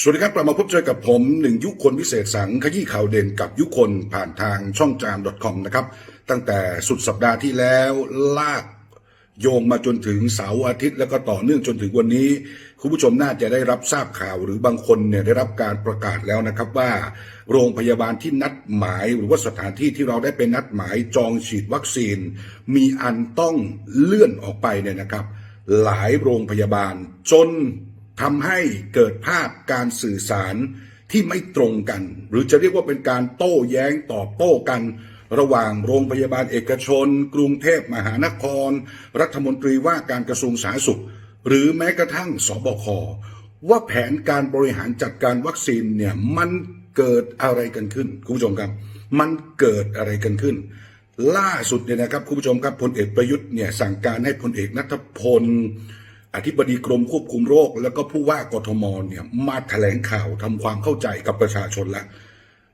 สวัสดีครับกลับมาพบเจอกับผมหนึ่งยุคนพิเศษสังขยี้ข่าวเด่นกับยุคคนผ่านทางช่องจาม .com นะครับ ตั้งแต่สุดสัปดาห์ที่แล้วลากโยงมาจนถึงเสาร์อาทิตย์ แล้วก็ต่อเนื่องจนถึงวันนี้ คุณผู้ชมน่าจะได้รับทราบข่าวหรือบางคนเนี่ยได้รับการประกาศแล้วนะครับว่า โรงพยาบาลที่นัดหมาย หรือว่าสถานที่ที่เราได้เป็นนัดหมายจองฉีดวัคซีน มีอันต้องเลื่อนออกไปเนี่ยนะครับ หลายโรงพยาบาลจน ทำให้เกิดภาพการสื่อสารที่ไม่ตรงกัน หรือจะเรียกว่าเป็นการโต้แย้งตอบโต้กัน ระหว่างโรงพยาบาลเอกชน กรุงเทพมหานคร รัฐมนตรีว่าการกระทรวงสาธารณสุข หรือแม้กระทั่งสบคว่าแผนการบริหารจัดการวัคซีนเนี่ยมันเกิดอะไรกันขึ้นคุณผู้ชมครับ มันเกิดอะไรกันขึ้น ล่าสุดเนี่ยนะครับคุณผู้ชมครับพลเอกประยุทธ์เนี่ยสั่งการให้พลเอกนัทพล อธิบดีกรมควบคุมโรค แล้วก็ผู้ว่ากทมเนี่ยมาแถลงข่าวทำความเข้าใจกับประชาชนแล้ว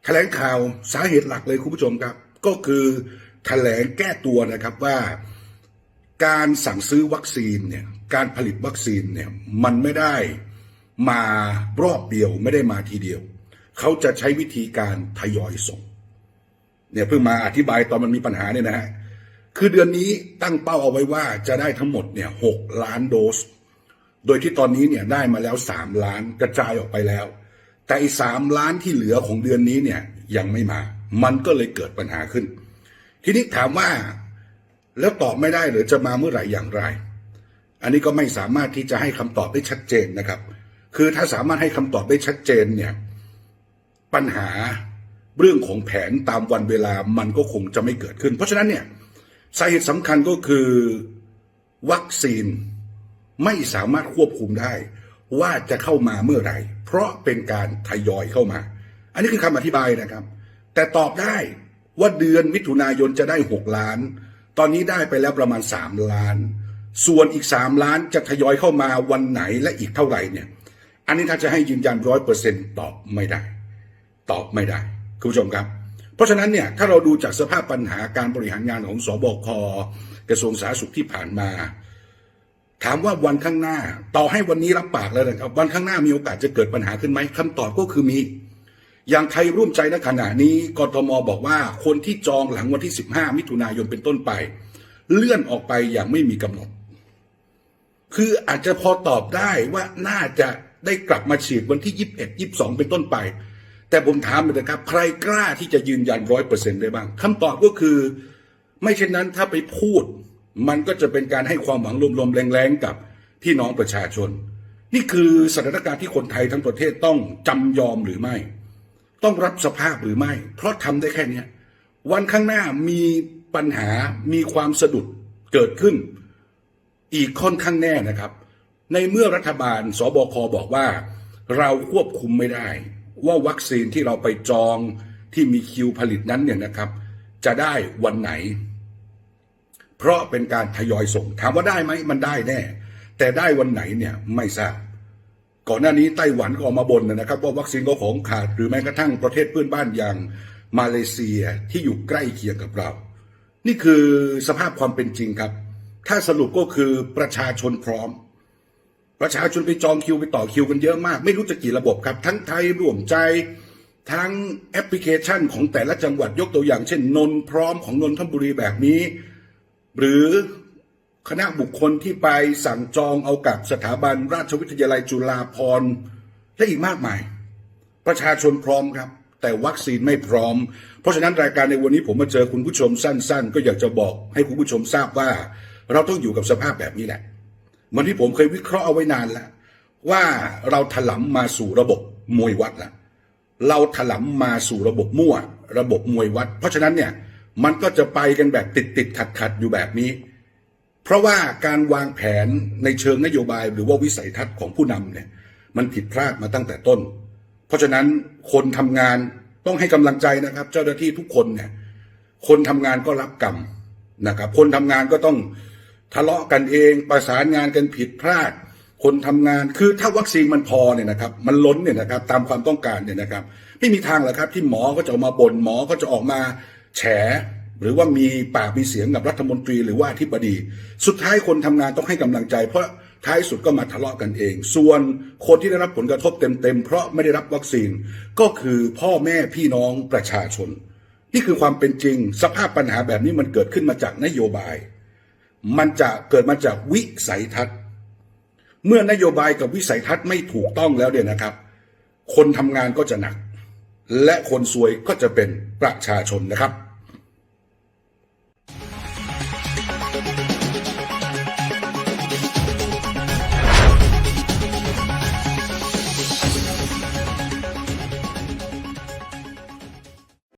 แถลงข่าวสาเหตุหลักเลยคุณผู้ชมครับ ก็คือแถลงแก้ตัวนะครับว่า การสั่งซื้อวัคซีนเนี่ยการผลิตวัคซีนเนี่ยมันไม่ได้มารอบเดียวไม่ได้มาทีเดียว เขาจะใช้วิธีการทยอยส่งเนี่ยเพิ่งมาอธิบายตอนมันมีปัญหาเนี่ยนะฮะ คือเดือนนี้ตั้งเป้าเอาไว้ว่าจะได้ทั้งหมดเนี่ยหกล้านโดส โดยที่ตอนนี้เนี่ยได้มาแล้วสามล้านกระจายออกไปแล้ว แต่อีสามล้านที่เหลือของเดือนนี้เนี่ยยังไม่มา มันก็เลยเกิดปัญหาขึ้น ทีนี้ถามว่าแล้วตอบไม่ได้หรือจะมาเมื่อไหร่อย่างไร อันนี้ก็ไม่สามารถที่จะให้คำตอบได้ชัดเจนนะครับ คือถ้าสามารถให้คำตอบได้ชัดเจนเนี่ยปัญหาเรื่องของแผนตามวันเวลามันก็คงจะไม่เกิดขึ้น เพราะฉะนั้นเนี่ย สาเหตุสำคัญก็คือวัคซีนไม่สามารถควบคุมได้ ว่าจะเข้ามาเมื่อไหร่ เพราะเป็นการทยอยเข้ามา อันนี้คือคำอธิบายนะครับ แต่ตอบได้ว่าเดือนมิถุนายนจะได้ 6 ล้าน ตอนนี้ได้ไปแล้วประมาณ 3 ล้าน ส่วนอีก 3 ล้านจะทยอยเข้ามาวันไหนและอีกเท่าไหร่เนี่ย อันนี้ถ้าจะให้ยืนยันร้อยเปอร์เซ็นต์ตอบไม่ได้ ตอบไม่ได้ คุณผู้ชมครับ ราะฉะนั้นเนี่ยถ้าเราดูจากสภาพปัญหาการบริหารงานของสบคกระทรวงสาธารณสุขที่ผ่านมา ถามว่าวันข้างหน้า ต่อให้วันนี้รับปากแล้วนะครับวันข้างหน้ามีโอกาสจะเกิดปัญหาขึ้นไหมคำตอบก็คือมี อย่างไทยร่วมใจณขณะนี้กทมบอกว่าคนที่จองหลังวันที่ 15 มิถุนายนเป็นต้นไป เลื่อนออกไปอย่างไม่มีกำหนด คืออาจจะพอตอบได้ว่าน่าจะได้กลับมาฉีดวันที่ 21 22 เป็นต้นไป แต่ผมถามเลยนะครับ ใครกล้าที่จะยืนยันร้อยเปอร์เซ็นต์ได้บ้างคำตอบก็คือ ไม่เช่นนั้นถ้าไปพูด มันก็จะเป็นการให้ความหวังลมๆแรงๆกับพี่น้องประชาชน นี่คือสถานการณ์ที่คนไทยทั้งประเทศต้องจำยอมหรือไม่ ต้องรับสภาพหรือไม่ เพราะทำได้แค่เนี้วันข้างหน้ามีปัญหามีความสะดุดเกิดขึ้น อีกค่อนข้างแน่นะครับ ในเมื่อรัฐบาลสบคบอกว่า เราควบคุมไม่ได้ ว่าวัคซีนที่เราไปจองที่มีคิวผลิตนั้นเนี่ยนะครับ จะได้วันไหน เพราะเป็นการทยอยส่ง ถามว่าได้ไหมมันได้แน่ แต่ได้วันไหนเนี่ยไม่ทราบก่อนหน้านี้ไต้หวันก็ออกมาบ่นนะครับ ว่าวัคซีนก็ของขาดหรือแม้กระทั่งประเทศเพื่อนบ้านอย่างมาเลเซียที่อยู่ใกล้เคียงกับเรา นี่คือสภาพความเป็นจริงครับ ถ้าสรุปก็คือประชาชนพร้อม ประชาชนไปจองคิวไปต่อคิวกันเยอะมาก ไม่รู้จะกี่ระบบครับ ทั้งไทยร่วมใจ ทั้งแอปพลิเคชันของแต่ละจังหวัดยกตัวอย่าง เช่น นนพร้อมของนนทบุรีแบบนี้ หรือคณะบุคคลที่ไปสั่งจองเอากับสถาบันราชวิทยาลัยจุฬาภรณ์และอีกมากมาย ประชาชนพร้อมครับ แต่วัคซีนไม่พร้อม เพราะฉะนั้นรายการในวันนี้ผมมาเจอคุณผู้ชมสั้น ๆ ก็อยากจะบอกให้คุณผู้ชมทราบว่า เราต้องอยู่กับสภาพแบบนี้แหละ เหมันที่ผมเคยวิเคราะห์เอาไว้นานแล้ว ว่าเราถลำมาสู่ระบบมวยวัดล้วเราถลำมาสู่ระบบมั่ว ระบบมวยวัด เพราะฉะนั้นเนี่ยมันก็จะไปกันแบบติดติดขัดขัดอยู่แบบนี้ เพราะว่าการวางแผนในเชิงนโยบายหรือว่าวิสัยทัศน์ของผู้นำเนี่ยมันผิดพลาดมาตั้งแต่ต้น เพราะฉะนั้นคนทำงานต้องให้กำลังใจนะครับ เจ้าหน้าที่ทุกคนเนี่ยคนทำงานก็รับกรรมนะครับ คนทำงานก็ต้อง ทะเลาะกันเองประสานงานกันผิดพลาด คนทำงานคือถ้าวัคซีนมันพอเนี่ยนะครับ มันล้นเนี่ยนะครับตามความต้องการเนี่ยนะครับ ไม่มีทางหรอกครับที่หมอก็จะออกมาบ่นหมอก็จะออกมาแฉหรือว่ามีปากมีเสียงกับรัฐมนตรีหรือว่าอธิบดี สุดท้ายคนทำงานต้องให้กำลังใจ เพราะท้ายสุดก็มาทะเลาะกันเอง ส่วนคนที่ได้รับผลกระทบเต็มๆเพราะไม่ได้รับวัคซีนก็คือพ่อแม่พี่น้องประชาชน นี่คือความเป็นจริง สภาพปัญหาแบบนี้มันเกิดขึ้นมาจากนโยบาย มันจะเกิดมาจากวิสัยทัศน์ เมื่อนโยบายกับวิสัยทัศน์ไม่ถูกต้องแล้วเนี่ยนะครับ คนทำงานก็จะหนัก และคนซวยก็จะเป็นประชาชนนะครับ